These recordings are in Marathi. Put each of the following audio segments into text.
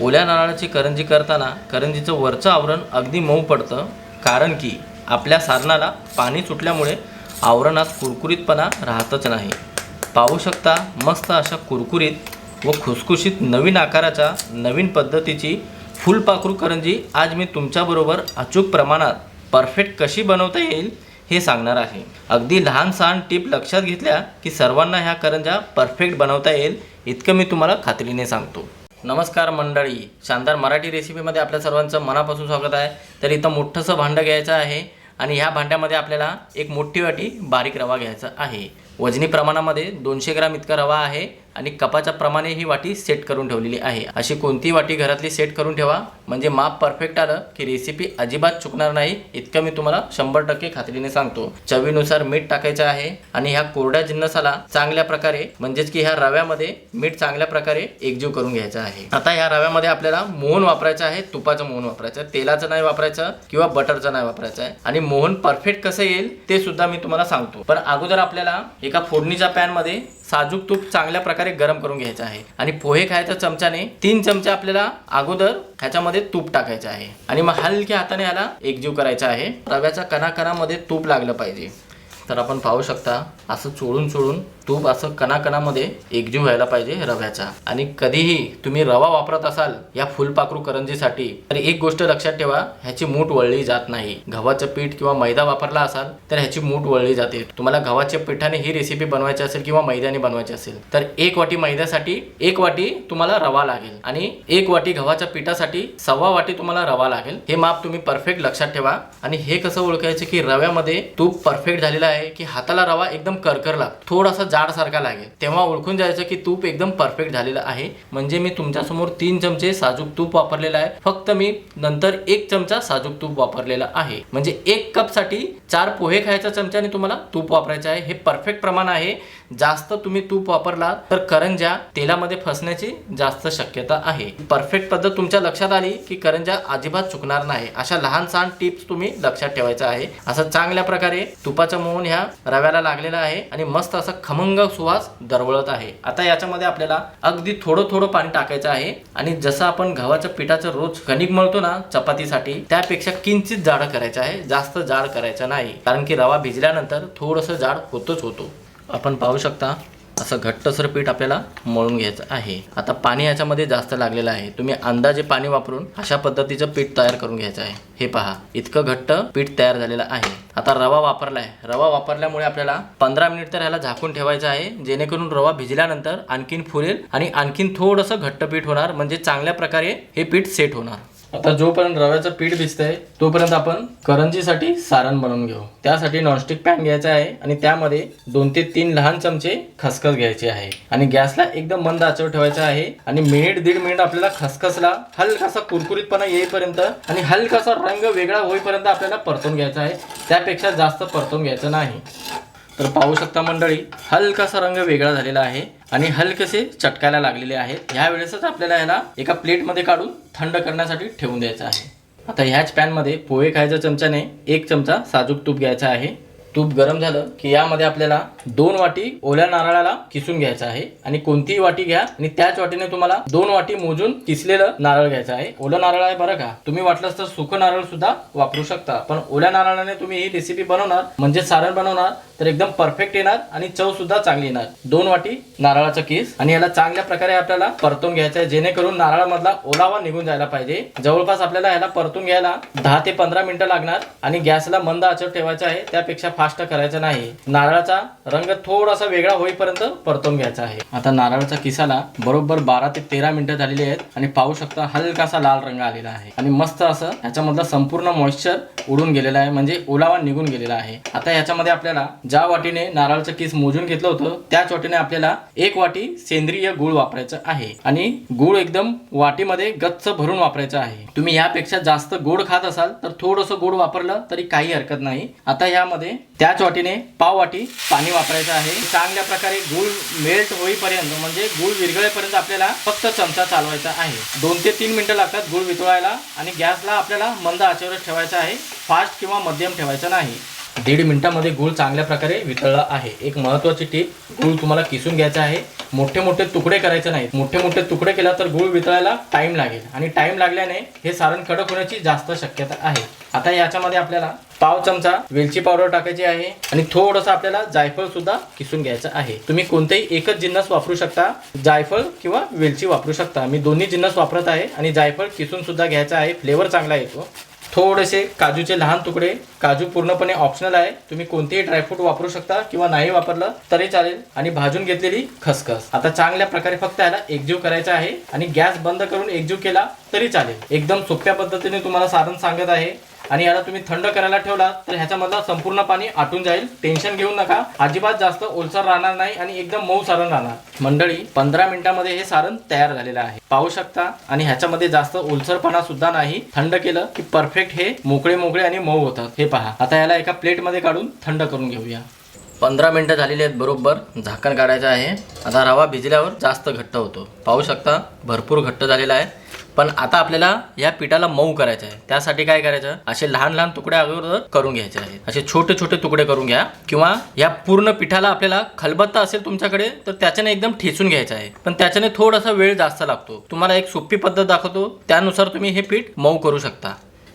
ओल्या नारळाची करंजी करताना करंजीचं वरचं आवरण अगदी मऊ पडतं कारण की आपल्या सारणाला पाणी सुटल्यामुळे आवरणात कुरकुरीतपणा राहतच नाही. पाहू शकता मस्त अशा कुरकुरीत व खुसखुशीत नवीन आकाराच्या नवीन पद्धतीची फुलपाखरू करंजी आज मी तुमच्याबरोबर अचूक प्रमाणात परफेक्ट कशी बनवता येईल हे सांगणार आहे. अगदी लहान सहान टीप लक्षात घेतल्या की सर्वांना ह्या करंजा परफेक्ट बनवता येईल इतकं मी तुम्हाला खात्रीने सांगतो. नमस्कार मंडळी. शानदार मराठी रेसिपीमध्ये आपल्या सर्वांचं मनापासून स्वागत आहे. तर इथं मोठंसं भांडं घ्यायचं आहे आणि ह्या भांड्यामध्ये आपल्याला एक मोठी वाटी बारीक रवा घ्यायचा आहे. वजनी प्रमाणामध्ये दोनशे ग्राम इतका रवा आहे आणि कपाच्या प्रमाणे ही वाटी सेट करून ठेवलेली आहे. अशी कोणती वाटी घरातली सेट करून ठेवा. म्हणजे माप परफेक्ट आलं की रेसिपी अजिबात चुकणार नाही इतकं मी तुम्हाला शंभर टक्के खात्रीने सांगतो. चवीनुसार मीठ टाकायचं आहे आणि ह्या कोरड्या जिन्नसाला चांगल्या प्रकारे म्हणजेच की ह्या रव्यामध्ये मीठ चांगल्या प्रकारे एकजीव करून घ्यायचं आहे. आता ह्या रव्यामध्ये आपल्याला मोहन वापरायचं आहे तुपाचं मोहन वापरायचं आहे तेलाचं नाही वापरायचं किंवा बटरचं नाही वापरायचं आहे. आणि मोहन परफेक्ट कसं येईल ते सुद्धा मी तुम्हाला सांगतो. पण अगोदर आपल्याला एका फोडणीच्या पॅनमध्ये साजूक तूप चांगल्या प्रकारे गरम करून घ्यायचं आहे. आणि पोहे खायच्या चमच्याने तीन चमचे आपल्याला अगोदर ह्याच्यामध्ये तूप टाकायचं आहे. आणि मग हलक्या हाताने ह्याला एकजीव करायचा आहे. रव्याच्या कणाकणामध्ये तूप लागलं पाहिजे. तर आपण पाहू शकता असं चोळून चोळून तूप असं कणाकणामध्ये एकजीव व्हायला पाहिजे रव्याचा. आणि कधीही तुम्ही रवा वापरत असाल या फुलपाखरू करंजीसाठी तर एक गोष्ट लक्षात ठेवा ह्याची मूठ वळली जात नाही. गव्हाचं पीठ किंवा मैदा वापरला असाल तर ह्याची मूठ वळली जाते. तुम्हाला गव्हाच्या पिठाने ही रेसिपी बनवायची असेल किंवा मैद्याने बनवायची असेल तर एक वाटी मैद्यासाठी एक वाटी तुम्हाला रवा लागेल. आणि एक वाटी गव्हाच्या पिठासाठी सव्वा वाटी तुम्हाला रवा लागेल. हे माप तुम्ही परफेक्ट लक्षात ठेवा. आणि हे कसं ओळखायचं की रव्यामध्ये तूप परफेक्ट झालेलं आहे की हाताला रवा एकदम करकर लागतो. थोडासा जाड सारखा लागेल. तेव्हा ओळखून जायचं की तूप एकदम परफेक्ट झालेलं आहे. म्हणजे मी तुमच्यासमोर तीन चमचे साजूक तूप वापरलेलं आहे. फक्त मी नंतर एक चमचा साजूक तूप वापरलेला आहे. म्हणजे एक कपसाठी चार पोहे खायच्या चमच्याने तुम्हाला तूप वापरायचं आहे. हे परफेक्ट प्रमाण आहे. जास्त तुम्ही तूप वापरला तर करंज्या तेलामध्ये फसण्याची जास्त शक्यता आहे. परफेक्ट पद्धत तुमच्या लक्षात आली की करंज्या अजिबात चुकणार नाही. अशा लहान सहान टिप्स तुम्ही लक्षात ठेवायचा आहे. असं चांगल्या प्रकारे तुपाचं मोहन ह्या रव्याला लागलेला आहे आणि मस्त असं खमंग सुवास दरवळत आहे. आता याच्यामध्ये आपल्याला अगदी थोडं थोडं पाणी टाकायचं आहे आणि जसं आपण गव्हाच्या पिठाचं रोज कणिक मळतो ना चपातीसाठी त्यापेक्षा किंचित जाड करायचं आहे. जास्त जाड करायचं नाही. कारण की रवा भिजल्यानंतर थोडंसं जाड होतच होतो. आपण पाहू शकता. असं घट्टसर पीठ आपल्याला मळून घ्यायचं आहे. आता पाणी याच्यामध्ये जास्त लागलेलं आहे. तुम्ही अंदाजे पाणी वापरून अशा पद्धतीचं पीठ तयार करून घ्यायचं आहे. हे पहा इतकं घट्ट पीठ तयार झालेलं आहे. आता रवा वापरला आहे रवा वापरल्यामुळे आपल्याला पंधरा मिनिट तर ह्याला झाकून ठेवायचं आहे. जेणेकरून रवा भिजल्यानंतर आणखीन फुलेल आणि आणखीन थोडंसं घट्ट पीठ होणार. म्हणजे चांगल्या प्रकारे हे पीठ सेट होणार. आता जोपर्यंत रव्याचं पीठ भिजतंय तोपर्यंत आपण करंजीसाठी सारण बनवून घेऊ. त्यासाठी नॉनस्टिक पॅन घ्यायचा आहे आणि त्यामध्ये दोन ते तीन लहान चमचे खसखस घ्यायचे आहे. आणि गॅसला एकदम मंद आचेवर ठेवायचा आहे आणि मिनिट दीड मिनिट आपल्याला खसखसला हलकासा कुरकुरीतपणा येईपर्यंत आणि हलकासा रंग वेगळा होईपर्यंत आपल्याला परतून घ्यायचा आहे. त्यापेक्षा जास्त परतून घ्यायचं नाही. तर पाहू शकता मंडळी हलकासा रंग वेगळा झालेला आहे आणि हलकसे चटकायला लागलेले आहेत. ह्या वेळेसच आपल्याला ह्याला एका प्लेटमध्ये काढून थंड करण्यासाठी ठेवून द्यायचं आहे. आता ह्याच पॅनमध्ये पोहे खायच्या चमच्याने एक चमचा साजूक तूप घ्यायचा आहे. तूप गरम झालं की यामध्ये आपल्याला दोन वाटी ओल्या नारळाला किसून घ्यायचं आहे. आणि कोणतीही वाटी घ्या आणि त्याच वाटीने तुम्हाला दोन वाटी मोजून किसलेलं नारळ घ्यायचं आहे. ओलं नारळ आहे बरं का? तुम्ही वाटलंच तर सुकं नारळ सुद्धा वापरू शकता. पण ओल्या नारळाने तुम्ही ही रेसिपी बनवणार म्हणजे सारण बनवणार तर एकदम परफेक्ट येणार आणि चव सुद्धा चांगली येणार. दोन वाटी नारळाचा किस आणि याला चांगल्या प्रकारे आपल्याला परतून घ्यायचं आहे जेणेकरून नारळामधला ओलावा निघून जायला पाहिजे. जवळपास आपल्याला याला परतून घ्यायला दहा ते पंधरा मिनिटं लागणार आणि गॅसला मंद आचर ठेवायचा आहे. त्यापेक्षा फास्ट करायचं नाही. नारळाचा रंग थोडासा वेगळा होईपर्यंत परतून घ्यायचा आहे. आता नारळाच्या किसाला बरोबर बारा ते तेरा मिनिटं झालेली आहेत आणि पाहू शकता हलकासा लाल रंग आलेला आहे. आणि मस्त असं ह्याच्यामधलं संपूर्ण मॉइश्चर उडून गेलेला आहे. म्हणजे ओलावा निघून गेलेला आहे. आता ह्याच्यामध्ये आपल्याला ज्या वाटीने नारळाचं किस मोजून घेतलं होतं त्याच वाटीने आपल्याला एक वाटी सेंद्रिय गुळ वापरायचं आहे. आणि गुळ एकदम वाटीमध्ये गच्च भरून वापरायचं आहे. तुम्ही यापेक्षा जास्त गोड खात असाल तर थोडंसं गोड वापरलं तरी काही हरकत नाही. आता यामध्ये त्याच वाटीने पाव वाटी पाणी वापरायचं आहे. चांगल्या प्रकारे गुळ मेल्ट होईपर्यंत म्हणजे गुळ विरघळेपर्यंत आपल्याला फक्त चमचा चालवायचा आहे. दोन ते तीन मिनिटं लागतात गुळ वितळायला आणि गॅसला आपल्याला मंद आचेवरच ठेवायचा आहे. फास्ट किंवा मध्यम ठेवायचा नाही. दीड मिनिटामध्ये गूळ चांगल्या प्रकारे वितळला आहे. एक महत्त्वाची टीप गूळ तुम्हाला किसून घ्यायचा आहे. मोठे मोठे तुकडे करायचे नाहीत. मोठे मोठे तुकडे केला तर गुळ वितळायला टाइम लागेल. आणि टाइम लागल्याने हे सारण कडक होण्याची जास्त शक्यता आहे. आता याच्यामध्ये आपल्याला पाव चमचा वेलची पावडर टाकायची आहे. आणि थोडंसं आपल्याला जायफळ सुद्धा किसून घ्यायचं आहे. तुम्ही कोणतेही एकच जिन्नस वापरू शकता. जायफळ किंवा वेलची वापरू शकता. मी दोन्ही जिन्नस वापरत आहे. आणि जायफळ किसून सुद्धा घ्यायचा आहे. फ्लेवर चांगला येतो. थोडेसे काजूचे लहान तुकडे. काजू पूर्णपणे ऑप्शनल आहे. तुम्ही कोणतेही ड्रायफ्रूट वापरू शकता किंवा नाही वापरलं तरी चालेल. आणि भाजून घेतलेली खसखस. आता चांगल्या प्रकारे फक्त याला एकजीव करायचा आहे. आणि गॅस बंद करून एकजीव केला तरी चालेल. एकदम सोप्या पद्धतीने तुम्हाला सारण सांगत आहे. आणि याला तुम्ही थंड करायला ठेवला तर ह्याच्यामधला संपूर्ण पाणी आटून जाईल. टेन्शन घेऊ नका. अजिबात जास्त ओलसर राहणार नाही आणि एकदम मऊ सारण राहणार. मंडळी पंधरा मिनिटांमध्ये हे सारण तयार झालेलं आहे. पाहू शकता. आणि ह्याच्यामध्ये जास्त ओलसरपणा सुद्धा नाही. थंड केलं की परफेक्ट हे मोकळे मोकळे आणि मऊ होतात. हे पहा. आता याला एका प्लेटमध्ये काढून थंड करून घेऊया. पंधरा मिनटं झालेली आहेत बरोबर. झाकण काढायचं आहे. आता रवा भिजल्यावर जास्त घट्ट होतो. पाहू शकता. भरपूर घट्ट झालेला आहे. पण आता आपल्याला या पिठाला मऊ करायचं आहे. त्यासाठी काय करायचं? असे लहान लहान तुकडे अगोदर करून घ्यायचे आहेत. असे छोटे छोटे तुकडे करून घ्या. किंवा या पूर्ण पिठाला आपल्याला खलबत्ता असेल तुमच्याकडे तर त्याच्याने एकदम ठेचून घ्यायचं आहे. पण त्याच्याने थोडासा वेळ जास्त लागतो. तुम्हाला एक सोपी पद्धत दाखवतो. त्यानुसार तुम्ही हे पीठ मऊ करू शकता.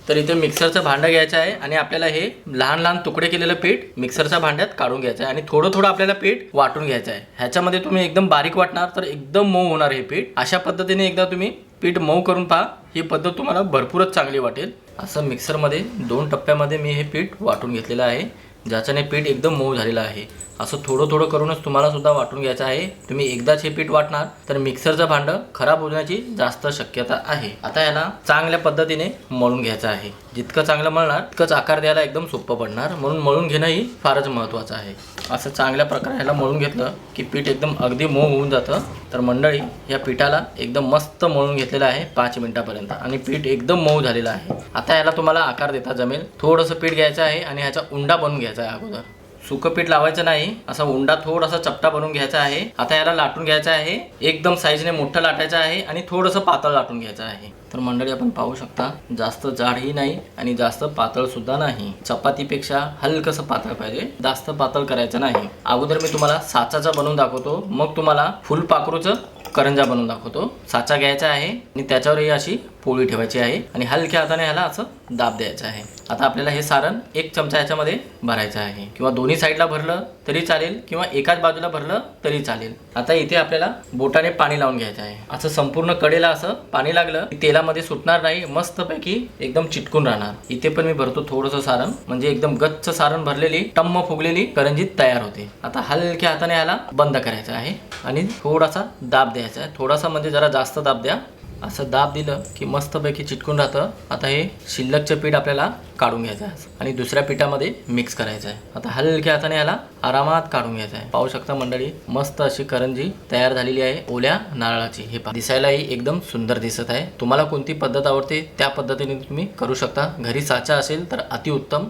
तर इथे मिक्सरचं भांडं घ्यायचं आहे आणि आपल्याला हे लहान लहान तुकडे केलेलं पीठ मिक्सरच्या भांड्यात काढून घ्यायचं आहे. आणि थोडं थोडं आपल्याला पीठ वाटून घ्यायचं आहे. ह्याच्यामध्ये तुम्ही एकदम बारीक वाटणार तर एकदम मऊ होणार हे पीठ. अशा पद्धतीने एकदा तुम्ही पीठ मऊ करून पहा. ही पद्धत तुम्हाला भरपूरच चांगली वाटेल. असं मिक्सरमध्ये दोन टप्प्यामध्ये मी हे पीठ वाटून घेतलेलं आहे. ज्याच्याने पीठ एकदम मऊ झालेलं आहे. असं थोडं थोडं करूनच तुम्हाला सुद्धा वाटून घ्यायचं आहे. तुम्ही एकदाच हे पीठ वाटणार तर मिक्सरचं भांडं खराब होण्याची जास्त शक्यता आहे. आता याला चांगल्या पद्धतीने मळून घ्यायचं आहे. जितकं चांगलं मळणार तितकंच आकार द्यायला एकदम सोपं पडणार. म्हणून मळून घेणं ही फारच महत्त्वाचं आहे. असं चांगल्या प्रकारे ह्याला मळून घेतलं की पीठ एकदम अगदी मऊ होऊन जातं. तर मंडळी या पिठाला एकदम मस्त मळून घेतलेलं आहे पाच मिनिटापर्यंत आणि पीठ एकदम मऊ झालेलं आहे. आता याला तुम्हाला आकार देता जमेल. थोडंसं पीठ घ्यायचं आहे आणि ह्याचा उंडा बनवून घ्यायचा आहे अगोदर. सुकं पीठ लावायचं नाही असा उंडा थोडासा चपटा बनवून घ्यायचा आहे. आता याला लाटून घ्यायचा आहे. एकदम साईजने मोठं लाटायचं आहे आणि थोडंसं पातळ लाटून घ्यायचं आहे. तर मंडळी आपण पाहू शकता जास्त जाडही नाही आणि जास्त पातळ सुद्धा नाही. चपातीपेक्षा हलकसं पातळ पाहिजे. जास्त पातळ करायचं नाही. अगोदर मी तुम्हाला साचाचा बनवून दाखवतो. मग तुम्हाला फुलपाखरूचं करंजा बनवून दाखवतो. साचा घ्यायचा आहे आणि त्याच्यावरही अशी पोळी ठेवायची आहे आणि हलक्या हाताने ह्याला असं दाब द्यायचं आहे. आता आपल्याला हे सारण एक चमचा याच्यामध्ये भरायचं आहे. किंवा दोन्ही साईडला भरलं तरी चालेल किंवा एकाच बाजूला भरलं तरी चालेल. आता इथे आपल्याला बोटाने पाणी लावून घ्यायचं आहे. असं संपूर्ण कडेला असं पाणी लागलं की तेलामध्ये सुटणार नाही मस्तपैकी एकदम चिटकून राहणार. इथे पण मी भरतो थोडंसं सारण म्हणजे एकदम गच्च सारण भरलेली टम्म फुगलेली करंजी तयार होते. आता हलक्या हाताने याला बंद करायचं आहे आणि थोडासा दाब द्यायचा आहे. थोडासा म्हणजे जरा जास्त दाब द्या. असं दाब दिलं की मस्तपैकी चिटकून राहतं. आता हे शिल्लकचं पीठ आपल्याला काढून घ्यायचं आहे. आणि दुसऱ्या पिठामध्ये मिक्स करायचं आहे. आता हलक्या हाताने याला आरामात काढून घ्यायचं आहे. पाहू शकता मंडळी मस्त अशी करंजी तयार झालेली आहे ओल्या नारळाची. हे दिसायलाही एकदम सुंदर दिसत आहे. तुम्हाला कोणती पद्धत आवडते त्या पद्धतीने तुम्ही करू शकता. घरी साचा असेल तर अतिउत्तम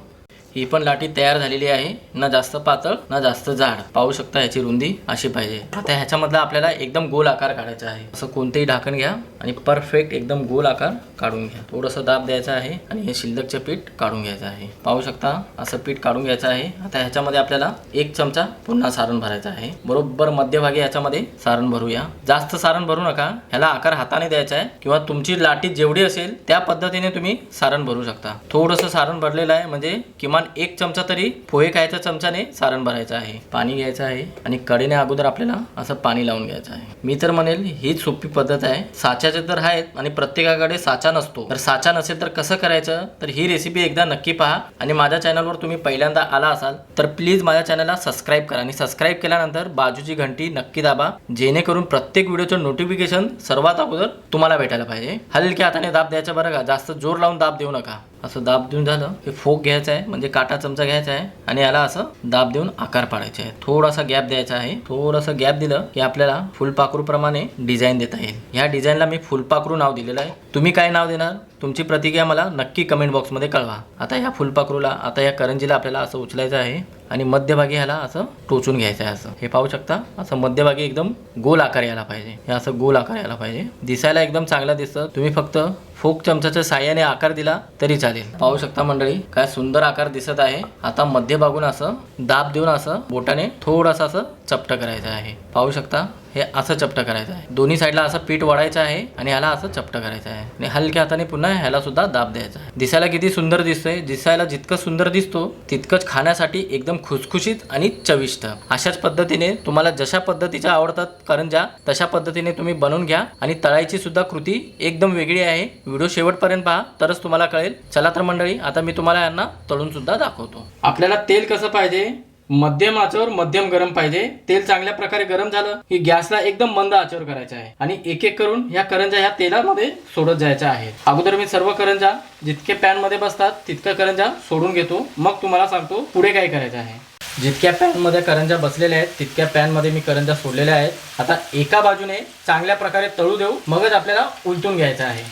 ही पण लाटी तयार झालेली आहे. ना जास्त पातळ ना जास्त जाड. पाहू शकता ह्याची रुंदी अशी पाहिजे. आता ह्याच्यामधला आपल्याला एकदम गोल आकार काढायचा आहे. असं कोणतेही ढाकण घ्या आणि परफेक्ट एकदम गोल आकार काढून घ्या. थोडंसं दाब द्यायचा आहे आणि हे शिल्लकचं पीठ काढून घ्यायचं आहे. पाहू शकता असं पीठ काढून घ्यायचं आहे. आता ह्याच्यामध्ये आपल्याला एक चमचा पुन्हा सारण भरायचा आहे. बरोबर मध्यभागी याच्यामध्ये सारण भरूया. जास्त सारण भरू नका. ह्याला आकार हाताने द्यायचा आहे किंवा तुमची लाटी जेवढी असेल त्या पद्धतीने तुम्ही सारण भरू शकता. थोडंसं सारण भरलेलं आहे म्हणजे किमान एक चमचा तरी पोहे खायच्या चमचाने सारण भरायचं आहे पाणी घ्यायचं आहे आणि कडेने अगोदर आपल्याला असं पाणी लावून घ्यायचं आहे. मी तर म्हणेल हीच सोपी पद्धत आहे. साच्याचे तर आहेत आणि प्रत्येकाकडे साचा नसतो. तर साचा नसेल तर कसं करायचं? तर ही रेसिपी एकदा नक्की पहा आणि माझ्या चॅनलवर तुम्ही पहिल्यांदा आला असाल तर प्लीज माझ्या चॅनलला सबस्क्राईब करा आणि सबस्क्राईब केल्यानंतर बाजूची घंटी नक्की दाबा जेणेकरून प्रत्येक व्हिडिओचं नोटिफिकेशन सर्वात अगोदर तुम्हाला भेटायला पाहिजे. हलक्या हाताने दाब द्यायचा बरं का? जास्त जोर लावून दाब देऊ नका. असं दाब देऊन झालं की फोक घ्यायचा आहे म्हणजे काटा चमचा घ्यायचा आहे आणि याला असं दाब देऊन आकार पाडायचा आहे. थोडासा गॅप द्यायचा आहे. थोडंसं गॅप दिलं की आपल्याला फुलपाखरू प्रमाणे डिझाईन देता येईल. ह्या डिझाईनला मी फुलपाखरू नाव दिलेलं आहे. तुम्ही काय नाव देणार? तुमची प्रतिक्रिया मला नक्की कमेंट बॉक्समध्ये कळवा. आता ह्या फुलपाखरूला आता या करंजीला आपल्याला असं उचलायचं आहे आणि मध्यभागी ह्याला असं टोचून घ्यायचं आहे असं. हे पाहू शकता? असं मध्यभागी एकदम गोल आकार यायला पाहिजे. हे असं गोल आकार यायला पाहिजे. दिसायला एकदम चांगलं दिसतं. तुम्ही फक्त फोक चमचाच्या साह्याने आकार दिला तरी चालेल. पाहू शकता मंडळी? काय सुंदर आकार दिसत आहे. आता मध्यभागून असं दाब देऊन असं बोटाने थोडंसं असं चपट करायचं आहे. पाहू शकता? हे असं चपट करायचं आहे. दोन्ही साईडला असं पीठ वाढायचं आहे आणि ह्याला असं चपट करायचं आहे. आणि हलक्या हाताने पुन्हा ह्याला सुद्धा दाब द्यायचा आहे. दिसायला किती सुंदर दिसतंय. दिसायला जितकं सुंदर दिसतो तितकंच खाण्यासाठी एकदम खुसखुशीत आणि चविष्ट. अशाच पद्धतीने तुम्हाला जशा पद्धतीच्या आवडतात करंजा तशा पद्धतीने तुम्ही बनवून घ्या आणि तळायची सुद्धा कृती एकदम वेगळी आहे. व्हिडिओ शेवटपर्यंत पहा तरच तुम्हाला कळेल. चला तर मंडळी आता मी तुम्हाला यांना तळून सुद्धा दाखवतो. आपल्याला तेल कसं पाहिजे? मध्यम आचेवर मध्यम गरम पाहिजे. तेल चांगल्या प्रकारे गरम झालं की गॅसला एकदम मंद आचेवर करायचं आहे. आणि एक एक करून ह्या करंजा ह्या तेलामध्ये सोडत जायच्या आहेत अगोदर मी सर्व करंजा जितके पॅनमध्ये बसतात तितक्या करंजा सोडून घेतो. मग तुम्हाला सांगतो पुढे काय करायचं आहे. जितक्या पॅनमध्ये करंजा बसलेल्या आहेत तितक्या पॅनमध्ये मी करंजा सोडलेल्या आहेत. आता एका बाजूने चांगल्या प्रकारे तळू देऊ मगच आपल्याला उलटून घ्यायचं आहे.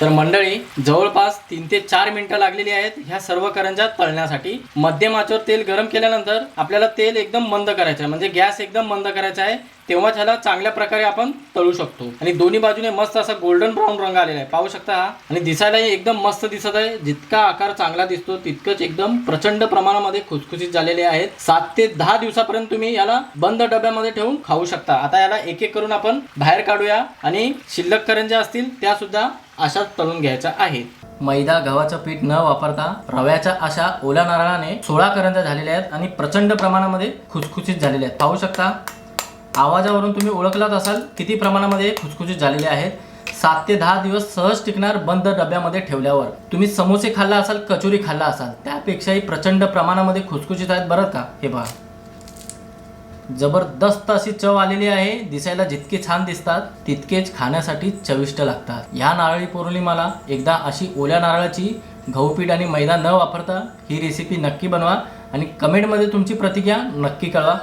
तर मंडळी जवळपास तीन ते चार मिनिटं लागलेली आहेत ह्या सर्व करंजा तळण्यासाठी. मध्यम आचेवर तेल गरम केल्यानंतर आपल्याला तेल एकदम बंद करायचं आहे. म्हणजे गॅस एकदम बंद करायचा आहे. तेव्हाच ह्याला चांगल्या प्रकारे आपण तळू शकतो. आणि दोन्ही बाजूने मस्त असा गोल्डन ब्राऊन रंग आलेला आहे. पाहू शकता? हा आणि दिसायलाही एकदम मस्त दिसत आहे. जितका आकार चांगला दिसतो तितकंच एकदम प्रचंड प्रमाणामध्ये खुसखुशीत झालेले आहेत. सात ते दहा दिवसापर्यंत तुम्ही याला बंद डब्यामध्ये ठेवून खाऊ शकता. आता याला एक एक करून आपण बाहेर काढूया. आणि शिल्लक करंज्या असतील त्या सुद्धा अशाच तळून घ्यायच्या आहेत. मैदा गव्हाचं पीठ न वापरता रव्याच्या अशा ओल्या नारळाने सोळा करंजा झालेल्या आहेत. आणि प्रचंड प्रमाणामध्ये खुसखुशीत झालेल्या आहेत. पाहू शकता? आवाजावरून तुम्ही ओळखलाच असाल किती प्रमाणामध्ये खुसखुशीत झालेले आहेत. सात ते दहा दिवस सहज टिकणार बंद डब्यामध्ये ठेवल्यावर. तुम्ही समोसे खाल्ला असाल कचोरी खाल्ला असाल त्यापेक्षाही प्रचंड प्रमाणामध्ये खुसखुशीत आहेत बरं का? हे पहा. जबरदस्त अशी चव आलेली आहे. दिसायला जितके छान दिसतात तितकेच खाण्यासाठी चविष्ट लागतात. ह्या नारळी पौर्णिमाला एकदा अशी ओल्या नारळाची गहूपीठ आणि मैदा न वापरता ही रेसिपी नक्की बनवा आणि कमेंटमध्ये तुमची प्रतिक्रिया नक्की कळवा.